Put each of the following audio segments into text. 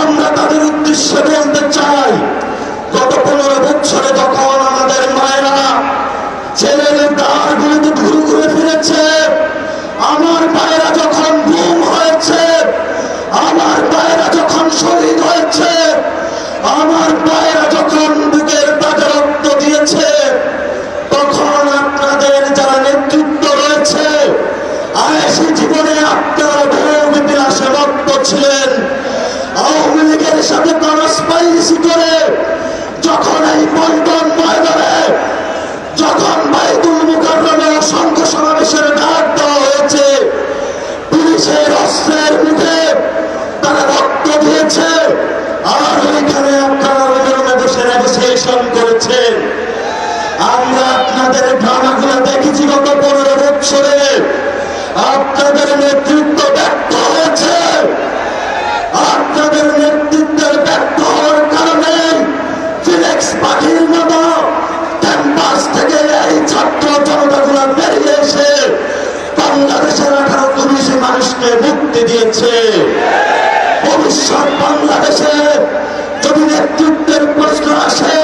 আমরা তাদের উদ্দেশ্যে বলতে চাই, গত পনেরো বছরে যখন আমাদের মায়েরা ছেলেদের দ্বার গুলিতে ঘুরে ঘুরে ফিরেছে আমার পায়েরা যখন ঘুম হয়েছে, আমার পায়েরা যখন শহীদ হয়েছে, আমার পায়েরা যখন বুকের তাজা রক্ত দিয়েছে, তখন আপনাদের যারা নেতৃত্ব রয়েছে আয়েসি জীবনে আপনারা ভোগ ইতিহাসে রক্ত ছিলেন। আওয়ামী লীগের সাথে কনস্পাইসি করে যখন এই পল্টন মানুষকে মুক্তি দিয়েছে। ভবিষ্যৎ বাংলাদেশে যদি নেতৃত্বের প্রশ্ন আসে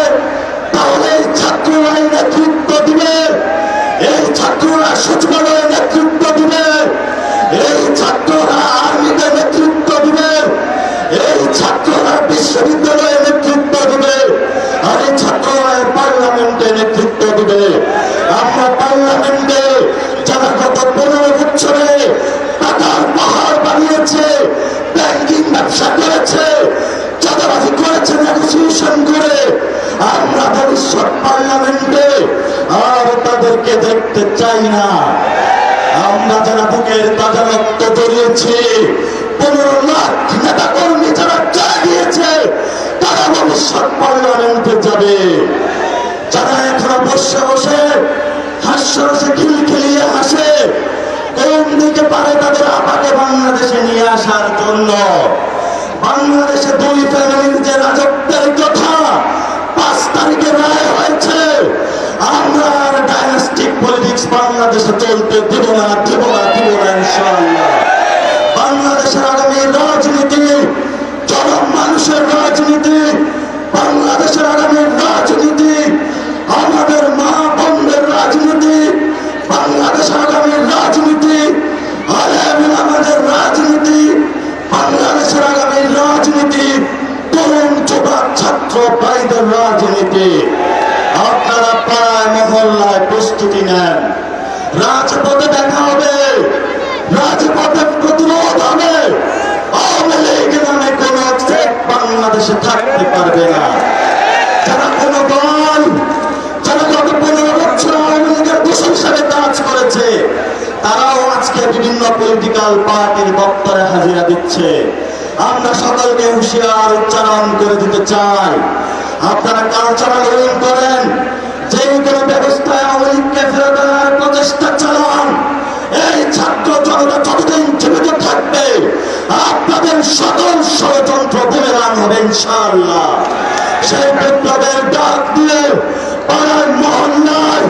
ব্যবসা করেছে, চাঁদাবাজি করেছে নেগোসিয়েশন করে। আমরা ভবিষ্যৎ পার্লামেন্টে, আর তাদেরকে দেখতে চাই না। আমরা যারা বুকের তাজা রক্ত জড়িয়েছি, পনেরো লাখ নেতা কর্মী যারা চা দিয়েছে, তারা ভবিষ্যৎ পার্লামেন্টে যাবে। যারা এখনও বসে বসে হাস্যরসে খিলখিলিয়ে হাসে, কোন দিকে পারে তাদের আপাকে বাংলাদেশে নিয়ে আসার জন্য? বাংলাদেশে দুই ফ্যামিলির যে রাজত্বের কথা, পাঁচ তারিখে রায় হয়েছে। আমরা আর ডাইনাস্টিক পলিটিক্স বাংলাদেশে চলতে দেব না দেব না দেব না ছাত্র ভাইদের রাজনীতি। আপনারা পাড়ায়, মহল্লায় প্রস্তুতি নেন। রাজপথে দেখা হবে। রাজপথে প্রতিরোধ হবে। বাংলাদেশে থাকতে পারবে না। যারা কোন দল, যারা গত পনেরো বছর আওয়ামী কাজ করেছে, তারাও আজকে বিভিন্ন পলিটিক্যাল পার্টির দপ্তরে হাজিরা দিচ্ছে। আমরা সকলকে হুঁশিয়ার উচ্চারণ করে দিতে চাই। আপনারা কালচারাল উইং করেন যে কোনো ব্যবস্থায় আওয়ামী ফেরত আনার প্রচেষ্টা চালান, এই ছাত্র জনতা যতদিন জীবিত থাকবে, আপনাদের সকল ষড়যন্ত্র বুমেরাং হবে ইনশাআল্লাহ। সেই বিপ্লবের ডাক দিয়ে পাড়ার মহল্লায়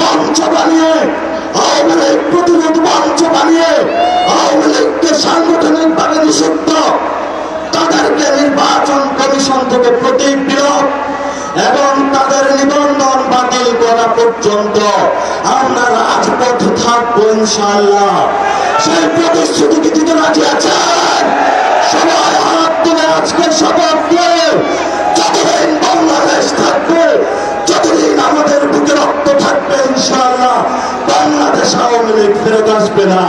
মঞ্চ বানিয়ে, আওয়ামী লীগ প্রতিরোধ মঞ্চ বানিয়ে, আওয়ামী লীগকে সাংগঠনিক নিষিদ্ধ তাদেরকে নির্বাচন কমিশন থেকে প্রতীক বিলোপ এবং তাদের নিবন্ধন বাতিল করা পর্যন্ত আমরা রাজপথে থাকব ইনশাআল্লাহ। সেই প্রতিশ্রুতি কি দিতে রাজি আছেন? সবাই হাত তুলে আজকে শপথ যতদিন বাংলাদেশ থাকবে, যতদিন আমাদের বুকে রক্ত থাকবে ইনশাল্লাহ বাংলাদেশ আওয়ামী লীগ ফেরত আসবে না।